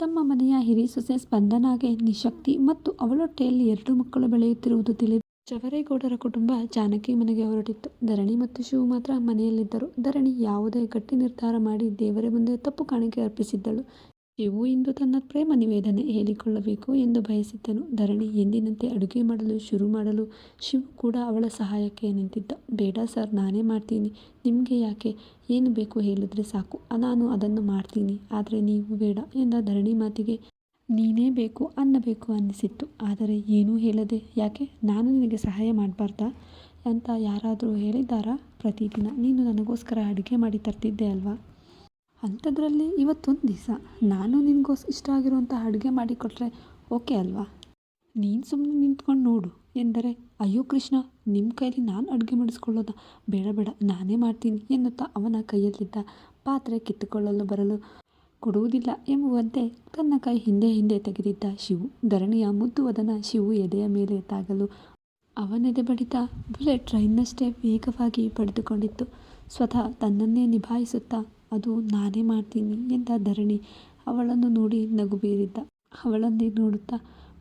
ತಮ್ಮ ಮನೆಯ ಹಿರಿ ಸೊಸೆ ಸ್ಪಂದನಾಗೆ ನಿಶಕ್ತಿ ಮತ್ತು ಅವಳೊಟ್ಟೆಯಲ್ಲಿ ಎರಡು ಮಕ್ಕಳು ಬೆಳೆಯುತ್ತಿರುವುದು ತಿಳಿದು ಜವರೇಗೌಡರ ಕುಟುಂಬ ಜಾನಕಿ ಮನೆಗೆ ಹೊರಟಿತ್ತು. ಧರಣಿ ಮತ್ತು ಶಿವು ಮಾತ್ರ ಮನೆಯಲ್ಲಿದ್ದರು. ಧರಣಿ ಯಾವುದೇ ಗಟ್ಟಿ ನಿರ್ಧಾರ ಮಾಡಿ ದೇವರ ಮುಂದೆ ತಪ್ಪು ಕಾಣಿಕೆ ಅರ್ಪಿಸಿದ್ದಳು. ಶಿವು ಇಂದು ತನ್ನ ಪ್ರೇಮ ನಿವೇದನೆ ಹೇಳಿಕೊಳ್ಳಬೇಕು ಎಂದು ಬಯಸಿದ್ದನು. ಧರಣಿ ಎಂದಿನಂತೆ ಅಡುಗೆ ಮಾಡಲು ಶುರು ಮಾಡಲು ಶಿವು ಕೂಡ ಅವಳ ಸಹಾಯಕ್ಕೆ ನಿಂತಿದ್ದ. ಬೇಡ ಸರ್, ನಾನೇ ಮಾಡ್ತೀನಿ. ನಿಮಗೆ ಯಾಕೆ? ಏನು ಬೇಕು ಹೇಳಿದ್ರೆ ಸಾಕು. ನಾನು ಅದನ್ನು ಮಾಡ್ತೀನಿ. ಆದರೆ ನೀವು ಬೇಡ ಎಂದ ಧರಣಿ ಮಾತಿಗೆ, ನೀನೇ ಬೇಕು ಅನ್ನಬೇಕು ಅನ್ನಿಸಿತ್ತು. ಆದರೆ ಏನೂ ಹೇಳದೆ, ಯಾಕೆ? ನಾನು ನಿನಗೆ ಸಹಾಯ ಮಾಡಬಾರ್ದಾ ಅಂತ ಯಾರಾದರೂ ಹೇಳಿದ್ದಾರಾ? ಪ್ರತಿದಿನ ನೀನು ನನಗೋಸ್ಕರ ಅಡುಗೆ ಮಾಡಿ ತರ್ತಿದ್ದೆ ಅಲ್ವಾ? ಅಂಥದ್ರಲ್ಲಿ ಇವತ್ತೊಂದು ದಿವಸ ನಾನು ನಿನ್ಗೋಸ್ ಇಷ್ಟ ಆಗಿರುವಂಥ ಅಡುಗೆ ಮಾಡಿಕೊಟ್ರೆ ಓಕೆ ಅಲ್ವಾ? ನೀನು ಸುಮ್ಮನೆ ನಿಂತ್ಕೊಂಡು ನೋಡು ಎಂದರೆ, ಅಯ್ಯೋ ಕೃಷ್ಣ ನಿಮ್ಮ ಕೈಲಿ ನಾನು ಅಡುಗೆ ಮಾಡಿಸ್ಕೊಳ್ಳೋದಾ? ಬೇಡ ಬೇಡ, ನಾನೇ ಮಾಡ್ತೀನಿ ಎನ್ನುತ್ತಾ ಅವನ ಕೈಯಲ್ಲಿದ್ದ ಪಾತ್ರೆ ಕಿತ್ತುಕೊಳ್ಳಲು ಬರಲು ಕೊಡುವುದಿಲ್ಲ ಎಂಬುವಂತೆ ತನ್ನ ಕೈ ಹಿಂದೆ ಹಿಂದೆ ತೆಗೆದಿದ್ದ ಶಿವು. ಧರಣಿಯ ಮುದ್ದು ವದನ ಶಿವು ಎದೆಯ ಮೇಲೆ ತಾಗಲು ಅವನೆದೆ ಬಡಿತ ಬುಲೆಟ್ ಟ್ರೈನ್ನಷ್ಟೇ ವೇಗವಾಗಿ ಪಡೆದುಕೊಂಡಿತ್ತು ಸ್ವತಃ ತನ್ನನ್ನೇ ನಿಭಾಯಿಸುತ್ತಾ ಅದು ನಾನೇ ಮಾಡ್ತೀನಿ ಎಂದ ಧರಣಿ ಅವಳನ್ನು ನೋಡಿ ನಗು ಬೀರಿದ್ದ. ಅವಳನ್ನೇ ನೋಡುತ್ತಾ,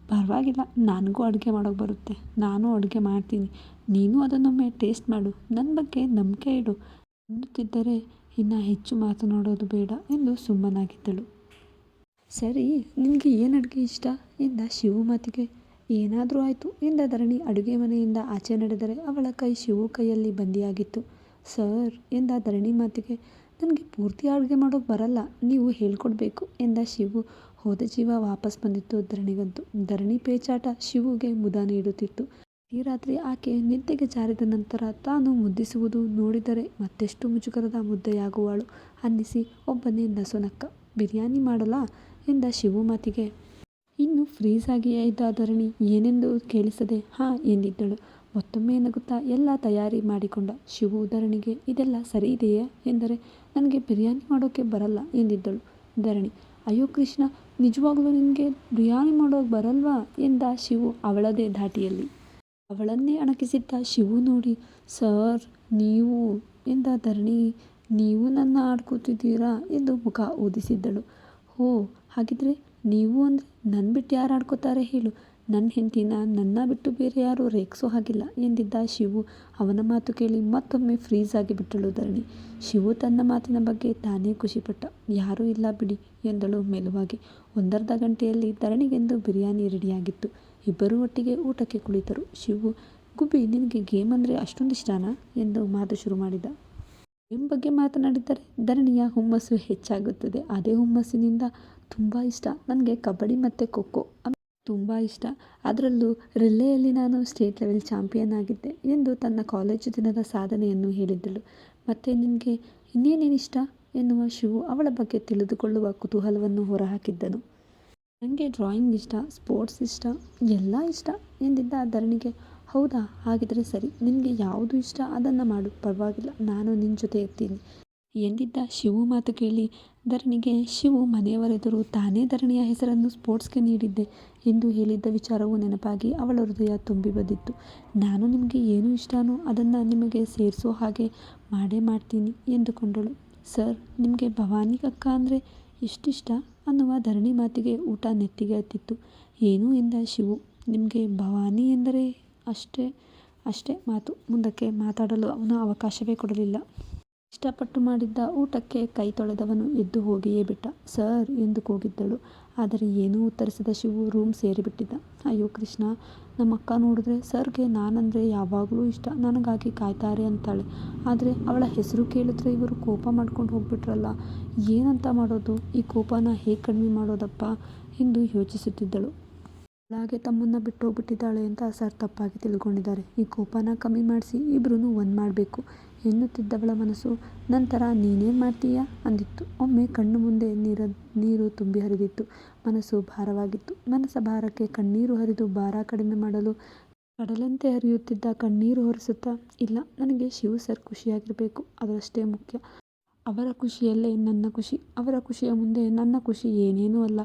ಪರವಾಗಿಲ್ಲ, ನನಗೂ ಅಡುಗೆ ಮಾಡೋಕೆ ಬರುತ್ತೆ. ನಾನು ಅಡುಗೆ ಮಾಡ್ತೀನಿ. ನೀನು ಅದನ್ನೊಮ್ಮೆ ಟೇಸ್ಟ್ ಮಾಡು. ನನ್ನ ಬಗ್ಗೆ ನಂಬಿಕೆ ಇಡು ಅನ್ನುತ್ತಿದ್ದರೆ ಇನ್ನು ಹೆಚ್ಚು ಮಾತನಾಡೋದು ಬೇಡ ಎಂದು ಸುಮ್ಮನಾಗಿದ್ದಳು. ಸರಿ, ನಿಮಗೆ ಏನು ಅಡುಗೆ ಇಷ್ಟ ಎಂದ ಶಿವು ಮಾತಿಗೆ ಏನಾದರೂ ಆಯಿತು, ಎಂದ ಧರಣಿ ಅಡುಗೆ ಮನೆಯಿಂದ ಆಚೆ ನಡೆದರೆ ಅವಳ ಕೈ ಶಿವು ಕೈಯಲ್ಲಿ ಬಂದಿಯಾಗಿತ್ತು ಸರ್, ಎಂದ ಧರಣಿ ಮಾತಿಗೆ ನನಗೆ ಪೂರ್ತಿ ಅಡುಗೆ ಮಾಡೋಕೆ ಬರಲ್ಲ. ನೀವು ಹೇಳ್ಕೊಡ್ಬೇಕು ಎಂದ ಶಿವು. ಹೋದ ಜೀವ ವಾಪಸ್ ಬಂದಿತ್ತು ಧರಣಿಗಂತೂ. ಧರಣಿ ಪೇಚಾಟ ಶಿವುಗೆ ಮುದ ನೀಡುತ್ತಿತ್ತು. ಈ ರಾತ್ರಿ ಆಕೆ ನಿದ್ದೆಗೆ ಜಾರಿದ ನಂತರ ತಾನು ಮುದ್ದಿಸುವುದು ನೋಡಿದರೆ ಮತ್ತೆಷ್ಟು ಮುಜುಗರದ ಮುದ್ದೆಯಾಗುವಳು ಅನ್ನಿಸಿ ಒಬ್ಬನೇ ನಸುನಕ್ಕ. ಬಿರಿಯಾನಿ ಮಾಡಲಾ ಎಂದ ಶಿವು ಮಾತಿಗೆ ಇನ್ನೂ ಫ್ರೀಸ್ ಆಗಿಯೇ ಇದ್ದ ಧರಣಿ ಏನೆಂದು ಕೇಳಿಸದೆ, ಹಾಂ ಎಂದಿದ್ದಳು. ಮತ್ತೊಮ್ಮೆ ನಗುತ್ತಾ ಎಲ್ಲ ತಯಾರಿ ಮಾಡಿಕೊಂಡ ಶಿವು ಧರಣಿಗೆ, ಇದೆಲ್ಲ ಸರಿ ಇದೆಯಾ ಎಂದರೆ, ನನಗೆ ಬಿರಿಯಾನಿ ಮಾಡೋಕ್ಕೆ ಬರಲ್ಲ ಎಂದಿದ್ದಳು. ಧರಣಿ ಅಯ್ಯೋ ಕೃಷ್ಣ, ನಿಜವಾಗ್ಲೂ ನಿನಗೆ ಬಿರಿಯಾನಿ ಮಾಡೋಕ್ಕೆ ಬರಲ್ವಾ ಎಂದ ಶಿವು ಅವಳದೇ ಧಾಟಿಯಲ್ಲಿ. ಅವಳನ್ನೇ ಅಣಕಿಸಿದ್ದ ಶಿವು ನೋಡಿ, ಸರ್, ನೀವು ಎಂದ ಧರಣಿ, ನೀವು ನನ್ನ ಆಡ್ಕೋತಿದ್ದೀರಾ ಎಂದು ಮುಖ ಊದಿಸಿದ್ದಳು. ಹೋ, ಹಾಗಿದ್ರೆ ನೀವು ಅಂದರೆ ನನ್ನ ಬಿಟ್ಟು ಯಾರು ಆಡ್ಕೋತಾರೆ ಹೇಳು. ನನ್ನ ಹೆಂಡತಿನ ನನ್ನ ಬಿಟ್ಟು ಬೇರೆ ಯಾರೂ ರೇಗಿಸೋ ಹಾಗಿಲ್ಲ ಎಂದಿದ್ದ ಶಿವು. ಅವನ ಮಾತು ಕೇಳಿ ಮತ್ತೊಮ್ಮೆ ಫ್ರೀಸ್ ಆಗಿ ಬಿಟ್ಟಳು ಧರಣಿ. ಶಿವು ತನ್ನ ಮಾತಿನ ಬಗ್ಗೆ ತಾನೇ ಖುಷಿಪಟ್ಟ. ಯಾರೂ ಇಲ್ಲ ಬಿಡಿ ಎಂದಳು ಮೆಲುವಾಗಿ. ಒಂದರ್ಧ ಗಂಟೆಯಲ್ಲಿ ಧರಣಿಗೆಂದು ಬಿರಿಯಾನಿ ರೆಡಿಯಾಗಿತ್ತು. ಇಬ್ಬರೂ ಒಟ್ಟಿಗೆ ಊಟಕ್ಕೆ ಕುಳಿತರು. ಶಿವು, ಗುಬ್ಬಿ, ನಿನಗೆ ಗೇಮ್ ಅಂದರೆ ಅಷ್ಟೊಂದು ಇಷ್ಟನಾ ಎಂದು ಮಾತು ಶುರು ಮಾಡಿದ. ಗೇಮ್ ಬಗ್ಗೆ ಮಾತನಾಡಿದರೆ ಧರಣಿಯ ಹುಮ್ಮಸ್ಸು ಹೆಚ್ಚಾಗುತ್ತದೆ. ಅದೇ ಹುಮ್ಮಸ್ಸಿನಿಂದ ತುಂಬ ಇಷ್ಟ ನನಗೆ ಕಬಡ್ಡಿ ಮತ್ತು ಖೋ ತುಂಬಾ ಇಷ್ಟ. ಅದರಲ್ಲೂ ರಿಲೇಯಲ್ಲಿ ನಾನು ಸ್ಟೇಟ್ ಲೆವೆಲ್ ಚಾಂಪಿಯನ್ ಆಗಿದ್ದೆ ಎಂದು ತನ್ನ ಕಾಲೇಜು ದಿನದ ಸಾಧನೆಯನ್ನು ಹೇಳಿದ್ದಳು. ಮತ್ತು ನಿನಗೆ ಇನ್ನೇನೇನು ಇಷ್ಟ ಎನ್ನುವ ಶಿವು ಅವಳ ಬಗ್ಗೆ ತಿಳಿದುಕೊಳ್ಳುವ ಕುತೂಹಲವನ್ನು ಹೊರಹಾಕಿದ್ದನು. ನನಗೆ ಡ್ರಾಯಿಂಗ್ ಇಷ್ಟ. ಸ್ಪೋರ್ಟ್ಸ್ ಇಷ್ಟ. ಎಲ್ಲ ಇಷ್ಟ ಎಂದಿದ್ದ ಧರಣಿಗೆ, ಹೌದಾ ಹಾಗಿದ್ರೆ ಸರಿ. ನಿನಗೆ ಯಾವುದು ಇಷ್ಟ ಅದನ್ನು ಮಾಡು, ಪರವಾಗಿಲ್ಲ, ನಾನು ನಿನ್ನ ಜೊತೆ ಇರ್ತೀನಿ ಎಂದಿದ್ದ ಶಿವು ಮಾತು ಕೇಳಿ, ಧರಣಿಗೆ ಶಿವು ಮನೆಯವರೆದುರು ತಾನೇ ಧರಣಿಯ ಹೆಸರನ್ನು ಸ್ಪೋರ್ಟ್ಸ್ಗೆ ನೀಡಿದ್ದೆ ಎಂದು ಹೇಳಿದ್ದ ವಿಚಾರವು ನೆನಪಾಗಿ ಅವಳ ಹೃದಯ ತುಂಬಿ ಬಂದಿತ್ತು. ನಾನು ನಿಮಗೆ ಏನು ಇಷ್ಟನೋ ಅದನ್ನು ನಿಮಗೆ ಸೇರಿಸೋ ಹಾಗೆ ಮಾಡೇ ಮಾಡ್ತೀನಿ ಎಂದುಕೊಂಡಳು. ಸರ್, ನಿಮಗೆ ಭವಾನಿ ಅಕ್ಕ ಅಂದರೆ ಎಷ್ಟಿಷ್ಟ ಅನ್ನುವ ಧರಣಿ ಮಾತಿಗೆ ಊಟ ನೆತ್ತಿಗೆ ಹತ್ತಿತ್ತು. ಏನು ಎಂದ ಶಿವು. ನಿಮಗೆ ಭವಾನಿ ಎಂದರೆ ಅಷ್ಟೇ ಅಷ್ಟೇ ಮಾತು ಮುಂದಕ್ಕೆ ಮಾತಾಡಲು ಅವನು ಅವಕಾಶವೇ ಕೊಡಲಿಲ್ಲ. ಇಷ್ಟಪಟ್ಟು ಮಾಡಿದ್ದ ಊಟಕ್ಕೆ ಕೈ ತೊಳೆದವನು ಎದ್ದು ಹೋಗಿಯೇ ಬಿಟ್ಟ. ಸರ್, ಎಂದು ಕೂಗಿದ್ದಳು. ಆದರೆ ಏನೂ ಉತ್ತರಿಸದ ಶಿವು ರೂಮ್ ಸೇರಿಬಿಟ್ಟಿದ್ದ. ಅಯ್ಯೋ ಕೃಷ್ಣ, ನಮ್ಮ ಅಕ್ಕ ನೋಡಿದ್ರೆ ಸರ್ಗೆ ನಾನಂದರೆ ಯಾವಾಗಲೂ ಇಷ್ಟ ನನಗಾಗಿ ಕಾಯ್ತಾರೆ ಅಂತಾಳೆ. ಆದರೆ ಅವಳ ಹೆಸರು ಕೇಳಿದ್ರೆ ಇವರು ಕೋಪ ಮಾಡ್ಕೊಂಡು ಹೋಗ್ಬಿಟ್ರಲ್ಲ. ಏನಂತ ಮಾಡೋದು? ಈ ಕೋಪನ ಹೇಗೆ ಕಡಿಮೆ ಮಾಡೋದಪ್ಪ ಎಂದು ಯೋಚಿಸುತ್ತಿದ್ದಳು. ಹಾಗೆ ತಮ್ಮನ್ನ ಬಿಟ್ಟೋಗ್ಬಿಟ್ಟಿದ್ದಾಳೆ ಅಂತ ಸರ್ ತಪ್ಪಾಗಿ ತಿಳ್ಕೊಂಡಿದ್ದಾರೆ. ಈ ಕೋಪನ ಕಮ್ಮಿ ಮಾಡಿಸಿ ಇಬ್ಬರೂ ಒಂದು ಮಾಡ್ಬೇಕು ಎನ್ನುತ್ತಿದ್ದವಳ ಮನಸ್ಸು, ನಂತರ ನೀನೇನ್ ಮಾಡ್ತೀಯ ಅಂದಿತ್ತು. ಒಮ್ಮೆ ಕಣ್ಣು ಮುಂದೆ ನೀರು ತುಂಬಿ ಹರಿದಿತ್ತು. ಮನಸ್ಸು ಭಾರವಾಗಿತ್ತು. ಮನಸ್ಸ ಭಾರಕ್ಕೆ ಕಣ್ಣೀರು ಹರಿದು ಭಾರ ಕಡಿಮೆ ಮಾಡಲು ಕಡಲಂತೆ ಹರಿಯುತ್ತಿದ್ದ ಕಣ್ಣೀರು ಒರೆಸುತ್ತಾ ಇಲ್ಲ, ನನಗೆ ಶಿವು ಸರ್ ಖುಷಿಯಾಗಿರಬೇಕು ಅದರಷ್ಟೇ ಮುಖ್ಯ. ಅವರ ಖುಷಿಯಲ್ಲೇ ನನ್ನ ಖುಷಿ. ಅವರ ಖುಷಿಯ ಮುಂದೆ ನನ್ನ ಖುಷಿ ಏನೇನೂ ಅಲ್ಲ.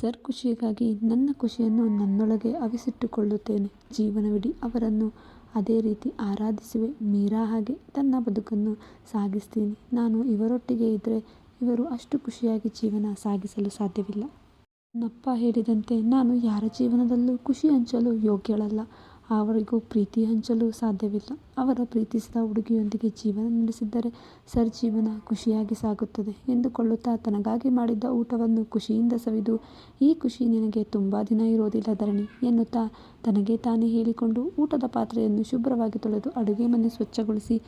ಸರ್ ಖುಷಿಗಾಗಿ ನನ್ನ ಖುಷಿಯನ್ನು ನನ್ನೊಳಗೆ ಅವಿಸಿಟ್ಟುಕೊಳ್ಳುತ್ತೇನೆ. ಜೀವನವಿಡೀ ಅವರನ್ನು ಅದೇ ರೀತಿ ಆರಾಧಿಸುವೆ ಮೀರಾ ಹಾಗೆ ತನ್ನ ಬದುಕನ್ನು ಸಾಗಿಸ್ತೀನಿ. ನಾನು ಇವರೊಟ್ಟಿಗೆ ಇದ್ದರೆ ಇವರು ಅಷ್ಟು ಖುಷಿಯಾಗಿ ಜೀವನ ಸಾಗಿಸಲು ಸಾಧ್ಯವಿಲ್ಲ. ನನ್ನಪ್ಪ ಹೇಳಿದಂತೆ, ನಾನು ಯಾರ ಜೀವನದಲ್ಲೂ ಖುಷಿ ಹಂಚಲು ಯೋಗ್ಯಳಲ್ಲ ಅವರಿಗೂ ಪ್ರೀತಿ ಹಂಚಲು ಸಾಧ್ಯವಿಲ್ಲ. ಅವರ ಪ್ರೀತಿಸಿದ ಹುಡುಗಿಯೊಂದಿಗೆ ಜೀವನ ನಡೆಸಿದ್ದರೆ ಸರ್ ಜೀವನ ಖುಷಿಯಾಗಿ ಸಾಗುತ್ತದೆ ಎಂದುಕೊಳ್ಳುತ್ತಾ ತನಗಾಗಿ ಮಾಡಿದ್ದ ಊಟವನ್ನು ಖುಷಿಯಿಂದ ಸವಿದು, ಈ ಖುಷಿ ನಿನಗೆ ತುಂಬ ದಿನ ಇರೋದಿಲ್ಲ ಧರಣಿ ಎನ್ನುತ್ತಾ ತನಗೆ ತಾನೇ ಹೇಳಿಕೊಂಡು ಊಟದ ಪಾತ್ರೆಯನ್ನು ಶುಭ್ರವಾಗಿ ತೊಳೆದು ಅಡುಗೆ ಮನೆ ಸ್ವಚ್ಛಗೊಳಿಸಿ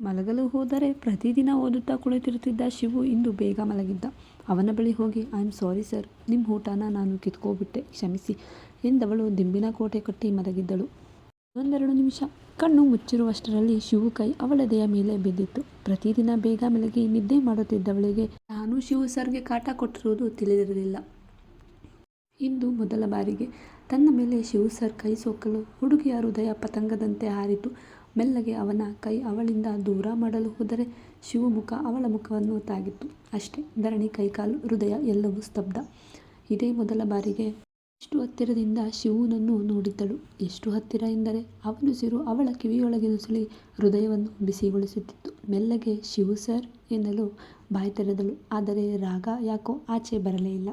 ಮಲಗಲು ಹೋದರೆ ಪ್ರತಿದಿನ ಓದುತ್ತಾ ಕುಳಿತಿರುತ್ತಿದ್ದ ಶಿವು ಇಂದು ಬೇಗ ಮಲಗಿದ್ದ. ಅವನ ಬಳಿ ಹೋಗಿ, ಐ ಆಮ್ ಸಾರಿ ಸರ್ ನಿಮ್ಮ ಊಟನ ನಾನು ಕಿತ್ಕೋಬಿಟ್ಟೆ, ಕ್ಷಮಿಸಿ ಎಂದವಳು ದಿಂಬಿನ ಕೋಟೆ ಕಟ್ಟಿ ಮಲಗಿದ್ದಳು. ಒಂದೆರಡು ನಿಮಿಷ. ಕಣ್ಣು ಮುಚ್ಚಿರುವಷ್ಟರಲ್ಲಿ ಶಿವು ಕೈ ಅವಳದೆಯ ಮೇಲೆ ಬಿದ್ದಿತ್ತು. ಪ್ರತಿದಿನ ಬೇಗ ಮೆಲಗಿ ನಿದ್ದೆ ಮಾಡುತ್ತಿದ್ದವಳಿಗೆ ನಾನು ಶಿವು ಸರ್ಗೆ ಕಾಟ ಕೊಟ್ಟಿರುವುದು ತಿಳಿದಿರಲಿಲ್ಲ. ಇಂದು ಮೊದಲ ಬಾರಿಗೆ ತನ್ನ ಮೇಲೆ ಶಿವು ಸರ್ ಕೈ ಸೋಕಲು ಹುಡುಗಿಯ ಹೃದಯ ಪತಂಗದಂತೆ ಹಾರಿತು. ಮೆಲ್ಲಗೆ ಅವನ ಕೈ ಅವಳಿಂದ ದೂರ ಮಾಡಲು ಹೋದರೆ ಶಿವು ಮುಖ ಅವಳ ಮುಖವನ್ನು ತಾಗಿತ್ತು. ಅಷ್ಟೇ ಧರಣಿ ಕೈಕಾಲು ಹೃದಯ ಎಲ್ಲವೂ ಸ್ತಬ್ಧ. ಇದೇ ಮೊದಲ ಬಾರಿಗೆ ಇಷ್ಟು ಹತ್ತಿರದಿಂದ ಶಿವನನ್ನು ನೋಡಿದ್ದಳು? ಎಷ್ಟು ಹತ್ತಿರ ಎಂದರೆ ಅವನುಸಿರು ಅವಳ ಕಿವಿಯೊಳಗೆ ನುಸುಳಿ ಹೃದಯವನ್ನು ಬಿಸಿಗೊಳಿಸುತ್ತಿತ್ತು. ಮೆಲ್ಲಗೆ ಶಿವು ಸರ್ ಎನ್ನಲು ಬಾಯಿ ತೆರೆದಳು ಆದರೆ ರಾಗ ಯಾಕೋ ಆಚೆ ಬರಲೇ ಇಲ್ಲ.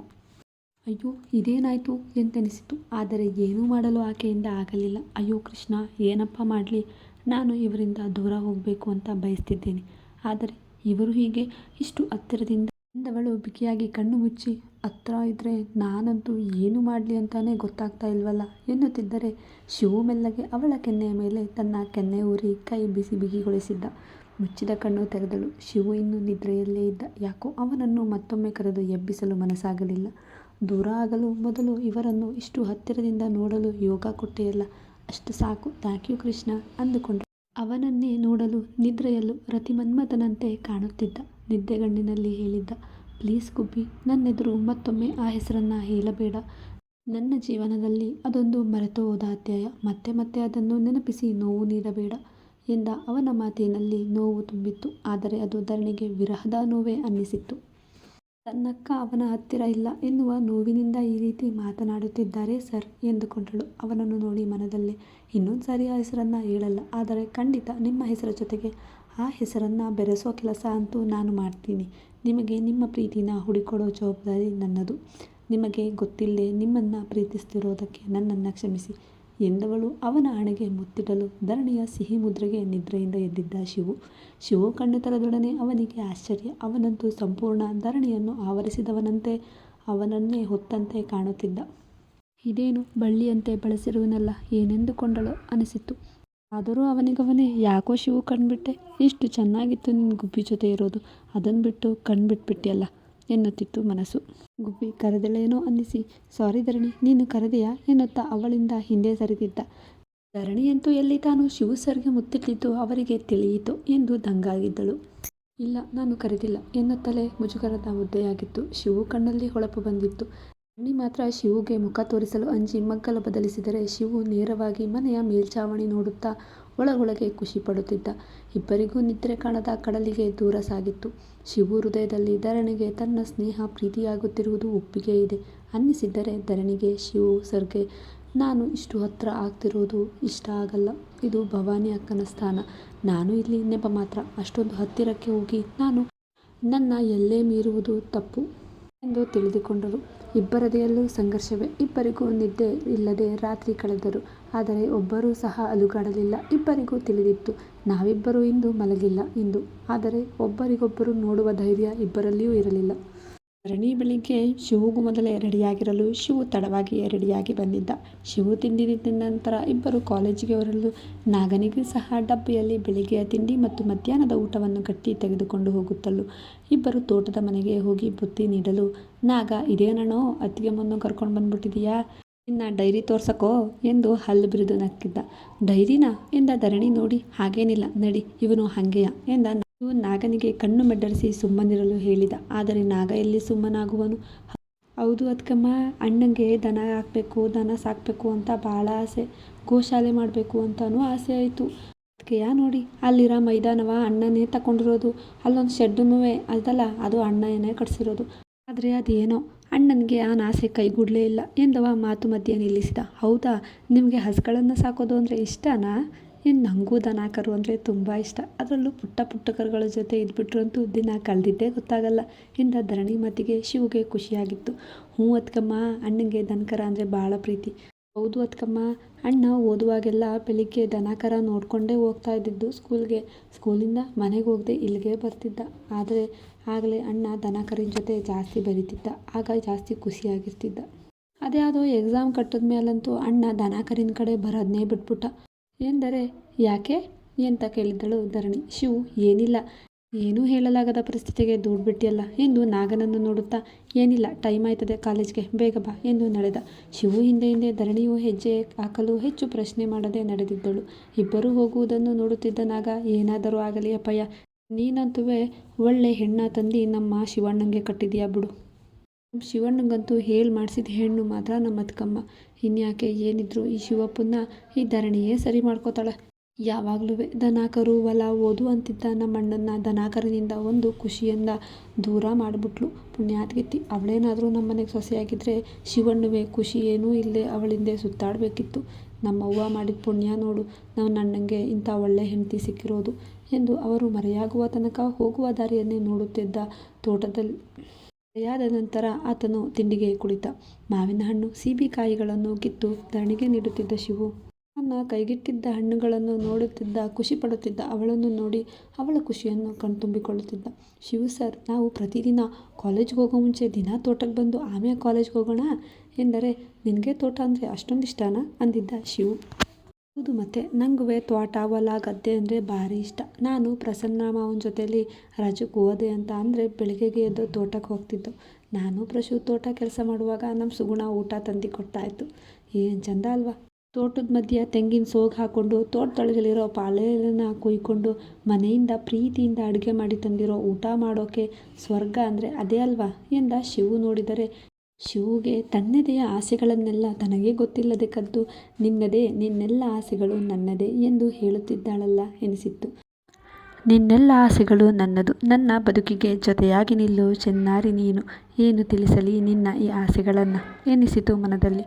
ಅಯ್ಯೋ, ಇದೇನಾಯಿತು ಎಂತೆನಿಸಿತು? ಆದರೆ ಏನೂ ಮಾಡಲು ಆಕೆಯಿಂದ ಆಗಲಿಲ್ಲ. ಅಯ್ಯೋ ಕೃಷ್ಣ, ಏನಪ್ಪ ಮಾಡಲಿ? ನಾನು ಇವರಿಂದ ದೂರ ಹೋಗಬೇಕು ಅಂತ ಬಯಸ್ತಿದ್ದೇನೆ. ಆದರೆ ಇವರು ಹೀಗೆ ಇಷ್ಟು ಹತ್ತಿರದಿಂದ ಎಂದವಳು ಬಿಗಿಯಾಗಿ ಕಣ್ಣು ಮುಚ್ಚಿ, ಹತ್ರ ಇದ್ದರೆ ನಾನಂತೂ ಏನು ಮಾಡಲಿ ಅಂತಾನೆ ಗೊತ್ತಾಗ್ತಾ ಇಲ್ವಲ್ಲ? ಎನ್ನುತ್ತಿದ್ದರೆ ಶಿವು ಮೆಲ್ಲಗೆ ಅವಳ ಕೆನ್ನೆಯ ಮೇಲೆ ತನ್ನ ಕೆನ್ನೆ ಊರಿ ಕೈ ಬಿಸಿ ಬಿಗಿಗೊಳಿಸಿದ್ದ. ಮುಚ್ಚಿದ ಕಣ್ಣು ತೆರೆದಳು. ಶಿವು ಇನ್ನೂ ನಿದ್ರೆಯಲ್ಲೇ ಇದ್ದ. ಯಾಕೋ ಅವನನ್ನು ಮತ್ತೊಮ್ಮೆ ಕರೆದು ಎಬ್ಬಿಸಲು ಮನಸ್ಸಾಗಲಿಲ್ಲ. ದೂರ ಆಗಲು ಮೊದಲು ಇವರನ್ನು ಇಷ್ಟು ಹತ್ತಿರದಿಂದ ನೋಡಲು ಯೋಗ ಕೊಟ್ಟೆಯಲ್ಲ, ಅಷ್ಟು ಸಾಕು. ಥ್ಯಾಂಕ್ ಯು ಕೃಷ್ಣ ಅಂದುಕೊಂಡ ಅವನನ್ನೇ ನೋಡಲು ನಿದ್ರೆಯಲ್ಲೂ ರತಿಮನ್ಮಥನಂತೆ ಕಾಣುತ್ತಿದ್ದ. ನಿದ್ದೆಗಣ್ಣಿನಲ್ಲಿ ಹೇಳಿದ್ದ, ಪ್ಲೀಸ್ ಗುಬ್ಬಿ, ನನ್ನೆದುರು ಮತ್ತೊಮ್ಮೆ ಆ ಹೆಸರನ್ನು ಹೇಳಬೇಡ. ನನ್ನ ಜೀವನದಲ್ಲಿ ಅದೊಂದು ಮರೆತು ಹೋದ ಅಧ್ಯಾಯ. ಮತ್ತೆ ಮತ್ತೆ ಅದನ್ನು ನೆನಪಿಸಿ ನೋವು ನೀಡಬೇಡ ಎಂದ ಅವನ ಮಾತಿನಲ್ಲಿ ನೋವು ತುಂಬಿತ್ತು. ಆದರೆ ಅದು ಧರಣಿಗೆ ವಿರಹದ ನೋವೇ ಅನ್ನಿಸಿತ್ತು. ತನ್ನಕ್ಕ ಅವನ ಹತ್ತಿರ ಇಲ್ಲ ಎನ್ನುವ ನೋವಿನಿಂದ ಈ ರೀತಿ ಮಾತನಾಡುತ್ತಿದ್ದಾರೆ ಸರ್, ಎಂದುಕೊಂಡಳು. ಅವನನ್ನು ನೋಡಿ ಮನದಲ್ಲೇ, ಇನ್ನೊಂದು ಸಾರಿ ಆ ಹೆಸರನ್ನು ಹೇಳಲ್ಲ, ಆದರೆ ಖಂಡಿತ ನಿಮ್ಮ ಹೆಸರ ಜೊತೆಗೆ ಆ ಹೆಸರನ್ನು ಬೆರೆಸೋ ಕೆಲಸ ಅಂತೂ ನಾನು ಮಾಡ್ತೀನಿ. ನಿಮಗೆ ನಿಮ್ಮ ಪ್ರೀತಿನ ಹುಡಿಕೊಡೋ ಜವಾಬ್ದಾರಿ ನನ್ನದು. ನಿಮಗೆ ಗೊತ್ತಿಲ್ಲದೆ ನಿಮ್ಮನ್ನು ಪ್ರೀತಿಸ್ತಿರೋದಕ್ಕೆ ನನ್ನನ್ನು ಕ್ಷಮಿಸಿ. ಎಂದವಳು ಅವನ ಹಣೆಗೆ ಮುತ್ತಿಡಲು ಧರಣಿಯ ಸಿಹಿ ಮುದ್ರೆಗೆ ನಿದ್ರೆಯಿಂದ ಎದ್ದಿದ್ದ ಶಿವು. ಶಿವು ಕಣ್ಣುತರದೊಡನೆ ಅವನಿಗೆ ಆಶ್ಚರ್ಯ. ಅವನಂತೂ ಸಂಪೂರ್ಣ ಧರಣಿಯನ್ನು ಆವರಿಸಿದವನಂತೆ ಅವನನ್ನೇ ಹೊತ್ತಂತೆ ಕಾಣುತ್ತಿದ್ದ. ಇದೇನು ಬಳ್ಳಿಯಂತೆ ಬಳಸಿರುವನಲ್ಲ, ಏನೆಂದುಕೊಂಡಳು ಅನಿಸಿತು. ಆದರೂ ಅವನಿಗವನೇ ಯಾಕೋ ಶಿವು ಕಣ್ಬಿಟ್ಟೆ. ಇಷ್ಟು ಚೆನ್ನಾಗಿತ್ತು ನಿನ್ನ ಗುಬ್ಬಿ ಜೊತೆ ಇರೋದು. ಅದನ್ನು ಬಿಟ್ಟು ಕಣ್ಬಿಟ್ಬಿಟ್ಟಿಯಲ್ಲ. ಎನ್ನುತ್ತಿತ್ತು ಮನಸ್ಸು. ಗುಬ್ಬಿ ಕರೆದಳೇನೋ ಅನ್ನಿಸಿ, ಸಾರಿ ಧರಣಿ, ನೀನು ಕರೆದೆಯಾ? ಎನ್ನುತ್ತಾ ಅವಳಿಂದ ಹಿಂದೆ ಸರಿದಿದ್ದ. ಧರಣಿಯಂತೂ ಎಲ್ಲಿ ತಾನು ಶಿವು ಸರ್ಗೆ ಮುತ್ತಿಟ್ಟಿದ್ದು ಅವರಿಗೆ ತಿಳಿಯಿತು ಎಂದು ದಂಗಾಗಿದ್ದಳು. ಇಲ್ಲ, ನಾನು ಕರೆದಿಲ್ಲ ಎನ್ನುತ್ತಲೇ ಮುಜುಗರದ ಮುದ್ದೆಯಾಗಿತ್ತು. ಶಿವು ಕಣ್ಣಲ್ಲಿ ಹೊಳಪು ಬಂದಿತ್ತು. ಧರಣಿ ಮಾತ್ರ ಶಿವುಗೆ ಮುಖ ತೋರಿಸಲು ಅಂಜಿ ಮಗ್ಗಲು ಬದಲಿಸಿದರೆ ಶಿವು ನೇರವಾಗಿ ಮನೆಯ ಮೇಲ್ಛಾವಣಿ ನೋಡುತ್ತಾ ಒಳಗೊಳಗೆ ಖುಷಿ ಪಡುತ್ತಿದ್ದ. ಇಬ್ಬರಿಗೂ ನಿದ್ರೆ ಕಾಣದ ಕಡಲಿಗೆ ದೂರ ಸಾಗಿತ್ತು. ಶಿವು ಹೃದಯದಲ್ಲಿ ಧರಣಿಗೆ ತನ್ನ ಸ್ನೇಹ ಪ್ರೀತಿಯಾಗುತ್ತಿರುವುದು ಒಪ್ಪಿಗೆ ಇದೆ. ಅನ್ನಿಸಿದ್ದರೆ ಧರಣಿಗೆ, ಶಿವು, ಸರ್ಗೆ, ನಾನು ಇಷ್ಟು ಹತ್ರ ಆಗ್ತಿರೋದು ಇಷ್ಟ ಆಗಲ್ಲ. ಇದು ಭವಾನಿ ಅಕ್ಕನ ಸ್ಥಾನ. ನಾನು ಇಲ್ಲಿ ನೆಪ ಮಾತ್ರ. ಅಷ್ಟೊಂದು ಹತ್ತಿರಕ್ಕೆ ಹೋಗಿ ನಾನು ನನ್ನ ಎಲ್ಲೇ ಮೀರುವುದು ತಪ್ಪು ಎಂದು ತಿಳಿದುಕೊಂಡರು. ಇಬ್ಬರದೆಯಲ್ಲೂ ಸಂಘರ್ಷವೇ. ಇಬ್ಬರಿಗೂ ನಿದ್ದೆ ಇಲ್ಲದೆ ರಾತ್ರಿ ಕಳೆದರು. ಆದರೆ ಒಬ್ಬರೂ ಸಹ ಅಲುಗಾಡಲಿಲ್ಲ. ಇಬ್ಬರಿಗೂ ತಿಳಿದಿತ್ತು. ನಾವಿಬ್ಬರೂ ಇಂದು ಮಲಗಿಲ್ಲ ಇಂದು. ಆದರೆ ಒಬ್ಬರಿಗೊಬ್ಬರು ನೋಡುವ ಧೈರ್ಯ ಇಬ್ಬರಲ್ಲಿಯೂ ಇರಲಿಲ್ಲ. ಧರಣಿ ಬೆಳಿಗ್ಗೆ ಶಿವಗೂ ಮೊದಲೇ ರೆಡಿಯಾಗಿರಲು ಶಿವು ತಡವಾಗಿಯೇ ರೆಡಿಯಾಗಿ ಬಂದಿದ್ದ. ಶಿವು ತಿಂಡಿ ತಿಂದ ನಂತರ ಇಬ್ಬರು ಕಾಲೇಜಿಗೆ ಹೊರಲು ನಾಗನಿಗೂ ಸಹ ಡಬ್ಬಿಯಲ್ಲಿ ಬೆಳಿಗ್ಗೆಯ ತಿಂಡಿ ಮತ್ತು ಮಧ್ಯಾಹ್ನದ ಊಟವನ್ನು ಕಟ್ಟಿ ತೆಗೆದುಕೊಂಡು ಹೋಗುತ್ತಲು ಇಬ್ಬರು ತೋಟದ ಮನೆಗೆ ಹೋಗಿ ಬುತ್ತಿ ನೀಡಲು, ನಾಗ, ಇದೇನಣ್ಣೋ ಅತ್ತಿಗೆಮ್ಮನ್ನು ಕರ್ಕೊಂಡು ಬಂದ್ಬಿಟ್ಟಿದೀಯಾ? ನಿನ್ನ ಡೈರಿ ತೋರ್ಸಕೋ ಎಂದು ಹಲ್ಲು ಬಿರಿದು ನಕ್ಕಿದ್ದ. ಡೈರಿನಾ ಎಂದ ಧರಣಿ ನೋಡಿ, ಹಾಗೇನಿಲ್ಲ, ನಡಿ, ಇವನು ಹಾಗೆಯ ಎಂದ ಇವನು ನಾಗನಿಗೆ ಕಣ್ಣು ಮೆಡ್ಡರಿಸಿ ಸುಮ್ಮನಿರಲು ಹೇಳಿದ. ಆದರೆ ನಾಗ ಎಲ್ಲಿ ಸುಮ್ಮನಾಗುವನು? ಹೌದು ಅದಕ್ಕಮ್ಮ ಅಣ್ಣಂಗೆ ದನ ಹಾಕಬೇಕು, ದನ ಸಾಕಬೇಕು ಅಂತ ಭಾಳ ಆಸೆ. ಗೋಶಾಲೆ ಮಾಡಬೇಕು ಅಂತಲೂ ಆಸೆ ಆಯಿತು. ಅದಕ್ಕೆಯ ನೋಡಿ, ಅಲ್ಲಿರೋ ಮೈದಾನವ ಅಣ್ಣನೇ ತಗೊಂಡಿರೋದು ಅಲ್ಲೊಂದು ಶೆಡ್ಡುನೂ ಅಲ್ದಲ್ಲ, ಅದು ಅಣ್ಣನೇ ಕಟ್ಸಿರೋದು. ಆದರೆ ಅದೇನೋ ಅಣ್ಣನಿಗೆ ಆ ನಾಸೆ ಕೈಗೂಡಲೇ ಇಲ್ಲ. ಎಂದವ ಮಾತು ಮಧ್ಯ ನಿಲ್ಲಿಸಿದ. ಹೌದಾ? ನಿಮಗೆ ಹಸುಗಳನ್ನು ಸಾಕೋದು ಅಂದರೆ ಇಷ್ಟನಾ? ಇನ್ನು ನನಗೂ ದನ ಕರು ಅಂದರೆ ತುಂಬ ಇಷ್ಟ. ಅದರಲ್ಲೂ ಪುಟ್ಟ ಪುಟ್ಟ ಕರುಗಳ ಜೊತೆ ಇದ್ಬಿಟ್ರಂತೂ ದಿನ ಕಳೆದಿದ್ದೇ ಗೊತ್ತಾಗಲ್ಲ. ಇಂದ ಧರಣಿ ಮತಿಗೆ ಶಿವಗೆ ಖುಷಿಯಾಗಿತ್ತು. ಹ್ಞೂ ಅತ್ಕಮ್ಮ ಅಣ್ಣಂಗೆ ದನಕರ ಅಂದರೆ ಭಾಳ ಪ್ರೀತಿ. ಹೌದು ಅತ್ಕಮ್ಮ, ಅಣ್ಣ ಓದುವಾಗೆಲ್ಲ ಬೆಳಿಗ್ಗೆ ದನ ಕರ ನೋಡಿಕೊಂಡೇ ಹೋಗ್ತಾ ಇದ್ದಿದ್ದು ಸ್ಕೂಲ್ಗೆ ಸ್ಕೂಲಿಂದ ಮನೆಗೆ ಹೋಗದೆ ಇಲ್ಲಿಗೆ ಬರ್ತಿದ್ದ. ಆದರೆ ಆಗಲೇ ಅಣ್ಣ ದನ ಕರಿನ ಜೊತೆ ಜಾಸ್ತಿ ಬೆರೀತಿದ್ದ. ಆಗ ಜಾಸ್ತಿ ಖುಷಿಯಾಗಿರ್ತಿದ್ದ. ಅದೇ ಅದು ಎಕ್ಸಾಮ್ ಕಟ್ಟಿದ ಮೇಲಂತೂ ಅಣ್ಣ ದನ ಕರಿನ ಕಡೆ ಬರೋದನ್ನೇ ಬಿಟ್ಬಿಟ್ಟ. ಎಂದರೆ, ಯಾಕೆ? ಅಂತ ಕೇಳಿದ್ದಳು ಧರಣಿ. ಶಿವು, ಏನಿಲ್ಲ. ಏನೂ ಹೇಳಲಾಗದ ಪರಿಸ್ಥಿತಿಗೆ ದೂಡ್ಬಿಟ್ಟಿಯಲ್ಲ ಎಂದು ನಾಗನನ್ನು ನೋಡುತ್ತಾ, ಏನಿಲ್ಲ ಟೈಮ್ ಆಯ್ತದೆ, ಕಾಲೇಜ್ಗೆ ಬೇಗ ಬಾ ಎಂದು ನಡೆದ. ಶಿವು ಹಿಂದೆ ಹಿಂದೆ ಧರಣಿಯು ಹೆಜ್ಜೆ ಹಾಕಲು ಹೆಚ್ಚು ಪ್ರಶ್ನೆ ಮಾಡದೆ ನಡೆದಿದ್ದಳು. ಇಬ್ಬರೂ ಹೋಗುವುದನ್ನು ನೋಡುತ್ತಿದ್ದ ನಾಗ, ಏನಾದರೂ ಆಗಲಿ ಅಪ್ಪಯ್ಯ ನೀನಂತುವೆ ಒಳ್ಳೆ ಹೆಣ್ಣ ತಂದು ನಮ್ಮ ಶಿವಣ್ಣಂಗೆ ಕಟ್ಟಿದೀಯ ಬಿಡು. ಶಿವಣ್ಣಂಗಂತೂ ಹೇಳಿ ಮಾಡಿಸಿದ ಹೆಣ್ಣು ಮಾತ್ರ ನಮ್ಮ ಅತ್ಕಮ್ಮ. ಇನ್ಯಾಕೆ ಏನಿದ್ರು ಈ ಶಿವಪ್ಪನ್ನ ಈ ಧರಣಿಯೇ ಸರಿ ಮಾಡ್ಕೋತಾಳೆ. ಯಾವಾಗಲೂ ದನ ಕರು ಹೊಲ ಓದು ಅಂತಿದ್ದ ನಮ್ಮ ಅಣ್ಣನ ಒಂದು ಖುಷಿಯಿಂದ ದೂರ ಮಾಡಿಬಿಟ್ಲು ಪುಣ್ಯಾತ್ಗಿತ್ತಿ. ಅವಳೇನಾದರೂ ನಮ್ಮನೆಗೆ ಸೊಸೆಯಾಗಿದ್ದರೆ ಶಿವಣ್ಣುವೆ ಖುಷಿ ಏನೂ ಇಲ್ಲದೆ ಅವಳಿಂದೆ ಸುತ್ತಾಡಬೇಕಿತ್ತು. ನಮ್ಮವ್ವ ಮಾಡಿದ ಪುಣ್ಯ ನೋಡು ನನ್ನ ಅಣ್ಣಂಗೆ ಇಂಥ ಒಳ್ಳೆ ಹೆಂಡತಿ ಸಿಕ್ಕಿರೋದು. ಎಂದು ಅವರು ಮರೆಯಾಗುವ ತನಕ ಹೋಗುವ ದಾರಿಯನ್ನೇ ನೋಡುತ್ತಿದ್ದ ತೋಟದಲ್ಲಿ. ಮರೆಯಾದ ನಂತರ ಆತನು ತಿಂಡಿಗೆ ಕುಳಿತ. ಮಾವಿನ ಹಣ್ಣು ಸೀಬೆಕಾಯಿಗಳನ್ನು ಕಿತ್ತು ಧರಣಿಗೆ ನೀಡುತ್ತಿದ್ದ ಶಿವು. ತನ್ನ ಕೈಗಿಟ್ಟಿದ್ದ ಹಣ್ಣುಗಳನ್ನು ನೋಡುತ್ತಿದ್ದ, ಖುಷಿ ಪಡುತ್ತಿದ್ದ ಅವಳನ್ನು ನೋಡಿ ಅವಳ ಖುಷಿಯನ್ನು ಕಣ್ತುಂಬಿಕೊಳ್ಳುತ್ತಿದ್ದ. ಶಿವು, ಸರ್, ನಾವು ಪ್ರತಿದಿನ ಕಾಲೇಜ್ಗೆ ಹೋಗೋ ಮುಂಚೆ ದಿನ ತೋಟಕ್ಕೆ ಬಂದು ಆಮೇಲೆ ಕಾಲೇಜ್ಗೆ ಹೋಗೋಣ? ಎಂದರೆ ನಿನಗೆ ತೋಟ ಅಂದರೆ ಅಷ್ಟೊಂದು ಇಷ್ಟನಾ? ಅಂದಿದ್ದ ಶಿವು. ಹೌದು ಮತ್ತೆ ನನಗೆ ತೋಟ, ಹೊಲ, ಗದ್ದೆ ಅಂದರೆ ಭಾರಿ ಇಷ್ಟ. ನಾನು ಪ್ರಸನ್ನ ಮಾವನ ಜೊತೆಯಲ್ಲಿ ರಜಕ್ಕೆ ಹೋದೆ ಅಂತ ಅಂದರೆ ಬೆಳಗ್ಗೆಗೆ ಎದ್ದು ತೋಟಕ್ಕೆ ಹೋಗ್ತಿದ್ದು. ನಾನು ಪ್ರಶು ತೋಟ ಕೆಲಸ ಮಾಡುವಾಗ ನಮ್ಮ ಸುಗುಣ ಊಟ ತಂದು ಕೊಡ್ತಾಯಿತ್ತು ಏನು ಚಂದ ಅಲ್ವಾ? ತೋಟದ ಮಧ್ಯೆ ತೆಂಗಿನ ಸೋಗು ಹಾಕ್ಕೊಂಡು ತೋಟದೊಳಗಲ್ಲಿರೋ ಪಾಳೆಯನ್ನ ಕುಯ್ಕೊಂಡು, ಮನೆಯಿಂದ ಪ್ರೀತಿಯಿಂದ ಅಡುಗೆ ಮಾಡಿ ತಂದಿರೋ ಊಟ ಮಾಡೋಕೆ ಸ್ವರ್ಗ ಅಂದರೆ ಅದೇ ಅಲ್ವಾ? ಎಂದ ಶಿವು ನೋಡಿದರೆ ಶಿವುಗೆ ತನ್ನದೆಯ ಆಸೆಗಳನ್ನೆಲ್ಲ ತನಗೆ ಗೊತ್ತಿಲ್ಲದೆ ಕದ್ದು, ನಿನ್ನದೇ, ನಿನ್ನೆಲ್ಲ ಆಸೆಗಳು ನನ್ನದೇ ಎಂದು ಹೇಳುತ್ತಿದ್ದಾಳಲ್ಲ ಎನಿಸಿತ್ತು. ನಿನ್ನೆಲ್ಲ ಆಸೆಗಳು ನನ್ನದು, ನನ್ನ ಬದುಕಿಗೆ ಜೊತೆಯಾಗಿ ನಿಲ್ಲು, ಚೆನ್ನಾರಿ ನೀನು, ಏನು ತಿಳಿಸಲಿ ನಿನ್ನ ಈ ಆಸೆಗಳನ್ನು ಎನಿಸಿತು ಮನದಲ್ಲಿ.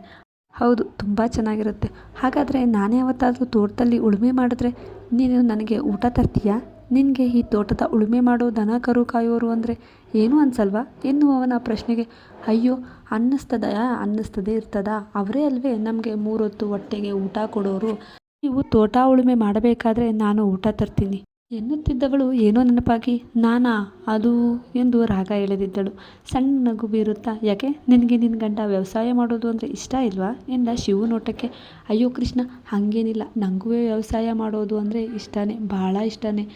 ಹೌದು, ತುಂಬ ಚೆನ್ನಾಗಿರುತ್ತೆ. ಹಾಗಾದರೆ ನಾನೇ ಯಾವತ್ತಾದರೂ ತೋಟದಲ್ಲಿ ಉಳುಮೆ ಮಾಡಿದ್ರೆ ನೀನು ನನಗೆ ಊಟ ತರ್ತೀಯಾ? ನಿನಗೆ ಈ ತೋಟದ ಉಳುಮೆ ಮಾಡೋ ದನ, ಕರು ಕಾಯೋರು ಅಂದರೆ ಏನೂ ಅನ್ಸಲ್ವಾ? ಎನ್ನುವವನ ಪ್ರಶ್ನೆಗೆ, ಅಯ್ಯೋ, ಅನ್ನಿಸ್ತದ? ಅನ್ನಿಸ್ತದೆ ಇರ್ತದ? ಅವರೇ ಅಲ್ವೇ ನಮಗೆ ಮೂರೊತ್ತು ಹೊಟ್ಟೆಗೆ ಊಟ ಕೊಡೋರು. ನೀವು ತೋಟ ಉಳುಮೆ ಮಾಡಬೇಕಾದ್ರೆ ನಾನು ಊಟ ತರ್ತೀನಿ. ಎನ್ನುತ್ತಿದ್ದವಳು ಏನೋ ನೆನಪಾಗಿ, ನಾನಾ? ಅದು? ಎಂದು ರಾಗ ಎಳೆದಿದ್ದಳು. ಸಣ್ಣ ನಗು ಬೀರುತ್ತಾ, ಯಾಕೆ? ನಿನಗೆ ನಿನ್ನ ಗಂಡ ವ್ಯವಸಾಯ ಮಾಡೋದು ಅಂದರೆ ಇಷ್ಟ ಇಲ್ವಾ? ಎಂದ ಶಿವು ನೋಟಕ್ಕೆ, ಅಯ್ಯೋ ಕೃಷ್ಣ, ಹಾಗೇನಿಲ್ಲ. ನನಗೂ ವ್ಯವಸಾಯ ಮಾಡೋದು ಅಂದರೆ ಇಷ್ಟನೇ, ಭಾಳ ಇಷ್ಟನೇ.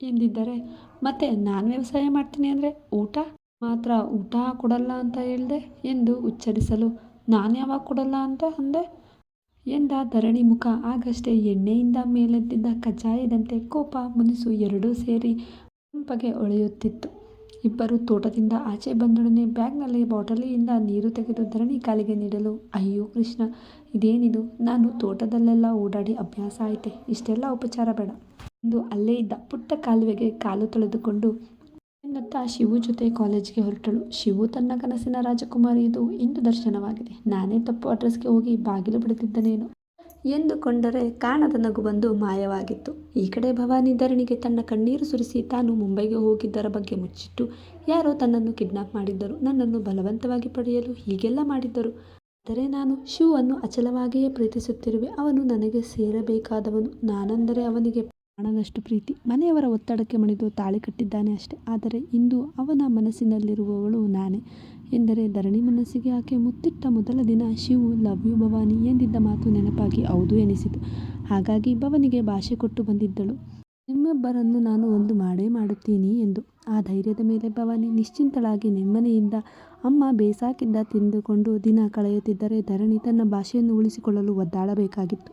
ಎಂದಿದ್ದರೆ, ಮತ್ತೆ ನಾನು ವ್ಯವಸಾಯ ಮಾಡ್ತೀನಿ ಅಂದರೆ ಊಟ? ಮಾತ್ರ ಊಟ ಕೊಡಲ್ಲ ಅಂತ ಹೇಳಿದೆ? ಎಂದು ಉಚ್ಚರಿಸಲು, ನಾನು ಯಾವಾಗ ಕೊಡಲ್ಲ ಅಂತ ಅಂದೆ? ಎಂದ ಧರಣಿ ಮುಖ. ಆಗಷ್ಟೇ ಎಣ್ಣೆಯಿಂದ ಮೇಲೆದ್ದಿದ್ದ ಕಜ್ಜಾಯದಂತೆ ಕೋಪ ಮುನಿಸು ಎರಡೂ ಸೇರಿ ಕೆಂಪಗೆ ಒಳೆಯುತ್ತಿತ್ತು ಇಬ್ಬರು ತೋಟದಿಂದ ಆಚೆ ಬಂದೊಡನೆ ಬ್ಯಾಗ್ನಲ್ಲಿ ಬಾಟಲಿಯಿಂದ ನೀರು ತೆಗೆದು ಧರಣಿ ಕಾಲಿಗೆ ನೀಡಲು, ಅಯ್ಯೋ ಕೃಷ್ಣ, ಇದೇನಿದು? ನಾನು ತೋಟದಲ್ಲೆಲ್ಲ ಓಡಾಡಿ ಅಭ್ಯಾಸ ಐತೆ ಇಷ್ಟೆಲ್ಲ ಉಪಚಾರ ಬೇಡ. ಎಂದು ಅಲ್ಲೇ ಇದ್ದ ಪುಟ್ಟ ಕಾಲುವೆಗೆ ಕಾಲು ತೊಳೆದುಕೊಂಡು ಎನ್ನುತ್ತಾ ಶಿವು ಜೊತೆ ಕಾಲೇಜಿಗೆ ಹೊರಟಳು. ಶಿವು ತನ್ನ ಕನಸಿನ ರಾಜಕುಮಾರಿ ಇದು ಇಂದು ದರ್ಶನವಾಗಿದೆ. ನಾನೇ ತಪ್ಪು ಅಡ್ರೆಸ್ಗೆ ಹೋಗಿ ಬಾಗಿಲು ಬಿಡುತ್ತಿದ್ದನೇನು ಎಂದುಕೊಂಡರೆ ಕಾಣದ ನಗು ಬಂದು ಮಾಯವಾಗಿತ್ತು. ಈ ಕಡೆ ಭವಾನಿ ಧರಣಿಗೆ ತನ್ನ ಕಣ್ಣೀರು ಸುರಿಸಿ ತಾನು ಮುಂಬೈಗೆ ಹೋಗಿದ್ದರ ಬಗ್ಗೆ ಮುಚ್ಚಿಟ್ಟು ಯಾರೋ ತನ್ನನ್ನು ಕಿಡ್ನಾಪ್ ಮಾಡಿದ್ದರು. ನನ್ನನ್ನು ಬಲವಂತವಾಗಿ ಪಡೆಯಲು ಹೀಗೆಲ್ಲ ಮಾಡಿದ್ದರು. ಆದರೆ ನಾನು ಶಿವನ್ನು ಅಚಲವಾಗಿಯೇ ಪ್ರೀತಿಸುತ್ತಿರುವೆ. ಅವನು ನನಗೆ ಸೇರಬೇಕಾದವನು. ನಾನೆಂದರೆ ಅವನಿಗೆ ಪ್ರಾಣದಷ್ಟು ಪ್ರೀತಿ. ಮನೆಯವರ ಒತ್ತಡಕ್ಕೆ ಮಣಿದು ತಾಳಿ ಕಟ್ಟಿದ್ದಾನೆ ಅಷ್ಟೇ. ಆದರೆ ಇಂದು ಅವನ ಮನಸ್ಸಿನಲ್ಲಿರುವವಳು ನಾನೇ. ಎಂದರೆ ಧರಣಿ ಮನಸ್ಸಿಗೆ ಆಕೆ ಮುತ್ತಿಟ್ಟ ಮೊದಲ ದಿನ ಶಿವು, ಲವ್ ಯು ಭವಾನಿ ಎಂದಿದ್ದ ಮಾತು ನೆನಪಾಗಿ ಹೌದು ಎನಿಸಿತು. ಹಾಗಾಗಿ ಭವನಿಗೆ ಭಾಷೆ ಕೊಟ್ಟು ಬಂದಿದ್ದಳು. ನಿಮ್ಮಿಬ್ಬರನ್ನು ನಾನು ಒಂದು ಮಾಡೇ ಮಾಡುತ್ತೀನಿ ಎಂದು. ಆ ಧೈರ್ಯದ ಮೇಲೆ ಭವಾನಿ ನಿಶ್ಚಿಂತಳಾಗಿ ನೆಮ್ಮನೆಯಿಂದ ಅಮ್ಮ ಬೇಸಾಕಿದ್ದ ತಿಂದುಕೊಂಡು ದಿನ ಕಳೆಯುತ್ತಿದ್ದರೆ ಧರಣಿ ತನ್ನ ಭಾಷೆಯನ್ನು ಉಳಿಸಿಕೊಳ್ಳಲು ಒದ್ದಾಡಬೇಕಾಗಿತ್ತು.